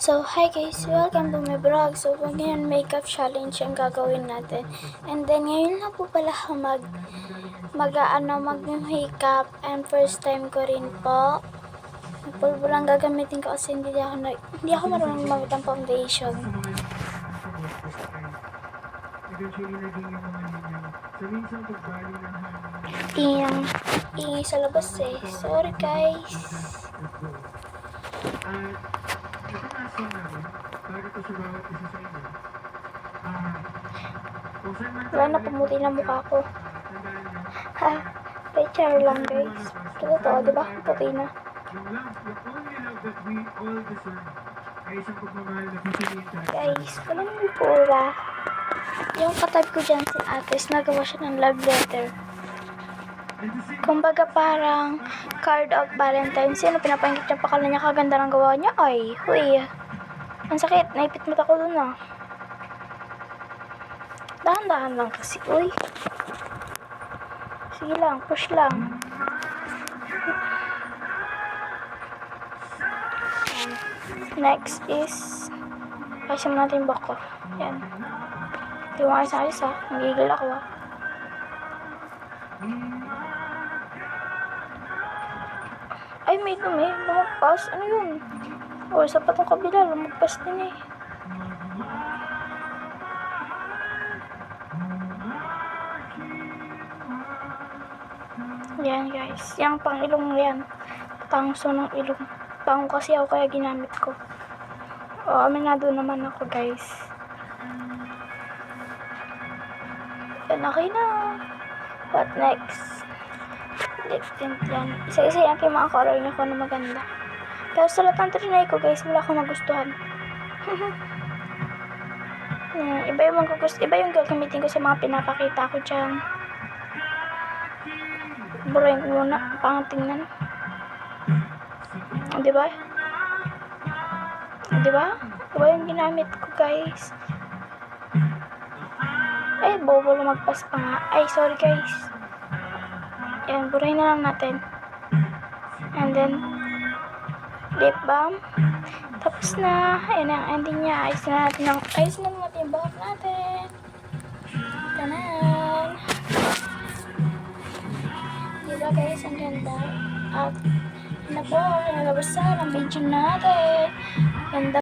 So, hi guys! Welcome to my vlog. So, ngayon makeup challenge ang gagawin natin. And then, ngayon na po pala ako mag, mag, ano, mag makeup. And first time ko rin po. Pulbo lang gagamitin ko kasi hindi ako, na, hindi ako marunong gumamit ng foundation. Iyang, ingay sa labas eh. Sorry guys. At, song namin, para ito sa bawat isa sa inyo. Ah, kung Wala na pumuti na mukha ko. Ha? Picture lang guys. Totoo, di ba? Puti na. yung love, the only love that we all deserve ay isang pagmamahal na facilitate. Guys, walang pura. Yung katabi ko dyan si Ates, nagawa siya ng love letter. Kumbaga parang card of Valentine's. Sino pinapahingit niya pakala niya kaganda ng gawa niya? Ay, huy. Ang sakit. Naipit mata ko dun ah. Dahan-dahan lang kasi. Uy. Sige lang. Push lang. Next is mo natin yung buhok ko. Yan. Hindi mo ayos ayos ah. Nagigil ako ah. Ay, may dumi. Lumagpas. Ano yun? O, sa patong kabila. Lumagpas din eh. Yan guys. Yang pang ilong yan. Tangso ng ilong. Pango kasi ako kaya ginamit ko. O, aminado naman ako guys. Yan, okay na. What next? lip tint yan. Isa-isa yan yung mga color niya ko na maganda. Pero sa lahat ng trinay ko, guys, wala akong nagustuhan. Hmm, iba yung magugust, iba yung gagamitin ko sa mga pinapakita ko dyan. Burayin ko muna, pang tingnan. O, di ba? O, di ba? Iba yung ginamit ko, guys. Ay, bobo lumagpas pa nga. Ay, sorry, guys. Yan, burahin na lang natin. And then, lip balm. Tapos na. Ayan na ang ending niya. Ayos na natin ang, ayos na natin yung buhok natin. Tanan. Diba guys, ang ganda. At, ano po, pinalabasan ang video natin. Ganda